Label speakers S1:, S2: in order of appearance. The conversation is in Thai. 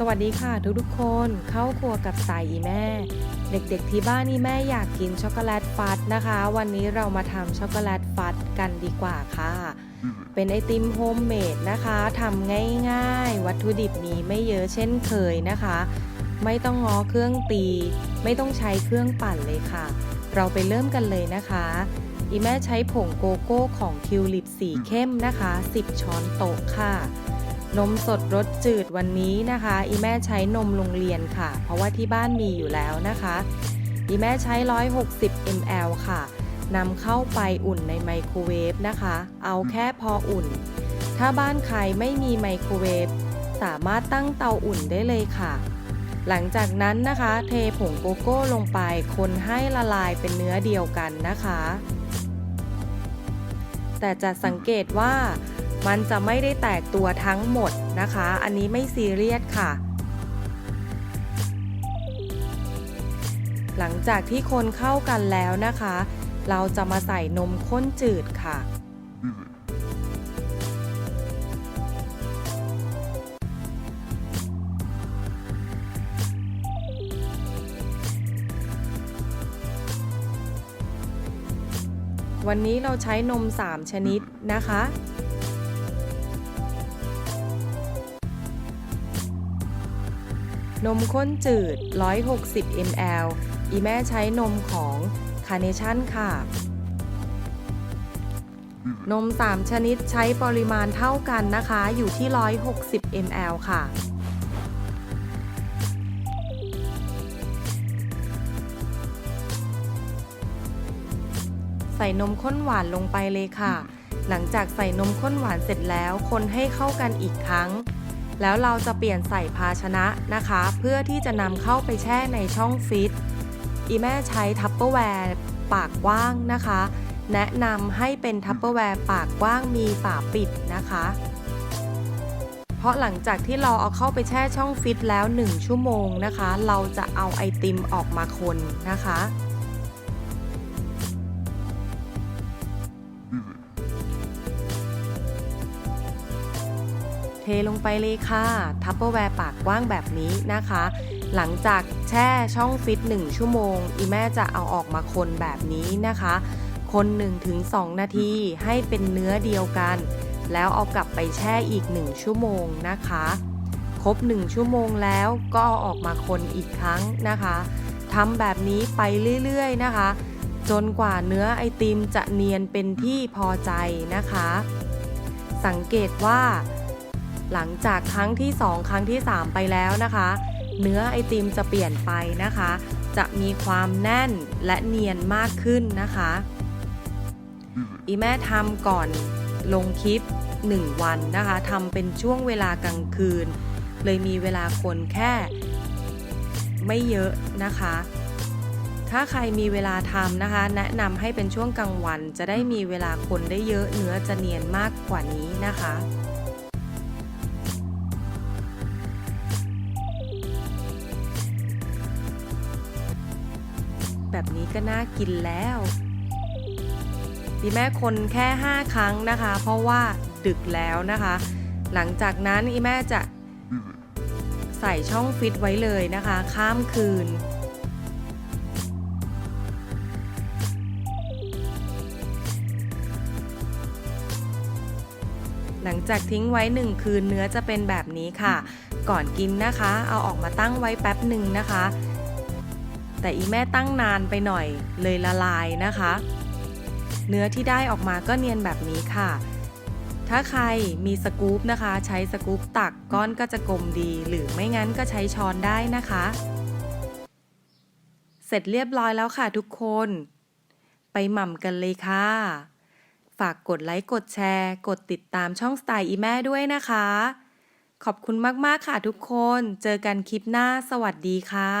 S1: สวัสดีค่ะทุกๆคนเข้าครัวกับสายอีแม่ เด็กๆที่บ้านนี่แม่อยากกินช็อกโกแลตฟัดนะคะ วันนี้เรามาทำช็อกโกแลตฟัดกันดีกว่าค่ะ เป็นไอติมโฮมเมดนะคะทำง่ายๆ วัตถุดิบมีไม่เยอะเช่นเคยนะคะ ไม่ต้องงอเครื่องตี ไม่ต้องใช้เครื่องปั่นเลยค่ะ เราไปเริ่มกันเลยนะคะ อีแม่ใช้ผงโกโก้ของทิวลิปสีเข้มนะคะ 10 ช้อนโต๊ะค่ะ นมสดรสจืดวันนี้นะคะ อีแม่ใช้นมโรงเรียนค่ะ เพราะว่าที่บ้านมีอยู่แล้วนะคะ อีแม่ใช้ 160 ml ค่ะนำเข้าไปอุ่นในไมโครเวฟนะคะ เอาแค่พออุ่น ถ้าบ้านใครไม่มีไมโครเวฟสามารถตั้งเตาอุ่นได้เลยค่ะ หลังจากนั้นนะคะ เทผงโกโก้ลงไป คนให้ละลายเป็นเนื้อเดียวกันนะคะ แต่จะสังเกตว่า มันจะไม่ได้แตกตัวทั้งหมดนะคะ อันนี้ไม่ซีเรียสค่ะ หลังจากที่คนเข้ากันแล้วนะคะ เราจะมาใส่นมข้นจืดค่ะ วันนี้เราใช้นม 3 ชนิดนะคะ นมข้นจืด 160 ml อีแม่ใช้นมของคาเนชั่นค่ะ นม 3 ชนิดใช้ปริมาณเท่ากันนะคะ อยู่ที่ 160 ml ค่ะ ใส่นมข้นหวานลงไปเลยค่ะ หลังจากใส่นมข้นหวานเสร็จแล้ว คนให้เข้ากันอีกครั้ง แล้วเราจะเปลี่ยนใส่ภาชนะนะคะ เพื่อที่จะนำเข้าไปแช่ในช่องฟิตอีแม่ใช้ทัพเปอร์แวร์ปากกว้างนะคะ แนะนำให้เป็นทัพเปอร์แวร์ปากกว้างมีฝาปิดนะคะ เพราะหลังจากที่เราเอาเข้าไปแช่ช่องฟิตแล้ว 1 ชั่วโมงนะคะ เราจะเอาไอติมออกมาคนนะคะ เทลงไปเลยค่ะ ทัพเปอร์แวร์ปากกว้างแบบนี้นะคะ หลังจากแช่ช่องฟิต 1 ชั่วโมง อีแม่จะเอาออกมาคนแบบนี้นะคะ คน 1-2 นาทีให้เป็นเนื้อเดียวกัน แล้วเอากลับไปแช่อีก 1 ชั่วโมงนะคะ ครบ 1 ชั่วโมงแล้วก็เอาออกมาคนอีกครั้งนะคะทำแบบนี้ไปเรื่อยๆนะคะ จนกว่าเนื้อไอติมจะเนียนเป็นที่พอใจนะคะ สังเกตว่า หลังจากครั้งที่ 2 ครั้งที่ 3 ไปแล้วนะคะ เนื้อไอติมจะเปลี่ยนไปนะคะ จะมีความแน่นและเนียนมากขึ้นนะคะ อีแม่ทำก่อนลงคลิป 1 วันนะคะทำเป็นช่วงเวลากลางคืน เลยมีเวลาคนแค่ไม่เยอะนะคะ ถ้าใครมีเวลาทำนะคะ แนะนำให้เป็นช่วงกลางวันจะได้มีเวลาคนได้เยอะเนื้อจะเนียนมากกว่านี้นะคะ แบบนี้ก็น่ากินแล้วดีแม่คนแค่ 5 ครั้งนะคะ เพราะว่าดึกแล้วนะคะ หลังจากนั้นอีแม่จะใส่ช่องฟิตไว้เลยนะคะ ข้ามคืน หลังจากทิ้งไว้ 1 คืนเนื้อจะเป็นแบบนี้ค่ะ ก่อนกินนะคะ เอาออกมาตั้งไว้แป๊บหนึ่งนะคะ แต่อีแม่ตั้งนานไปหน่อยเลยละลายนะคะ เนื้อที่ได้ออกมาก็เนียนแบบนี้ค่ะ ถ้าใครมีสกู๊ปนะคะ ใช้สกู๊ปตักก้อนก็จะกลมดี หรือไม่งั้นก็ใช้ช้อนได้นะคะ เสร็จเรียบร้อยแล้วค่ะทุกคน ไปหม่ำกันเลยค่ะ ฝากกดไลค์กดแชร์ กดติดตามช่องสไตล์อีแม่ด้วยนะคะขอบคุณมาก ๆ ค่ะทุกคน เจอกันคลิปหน้า สวัสดีค่ะ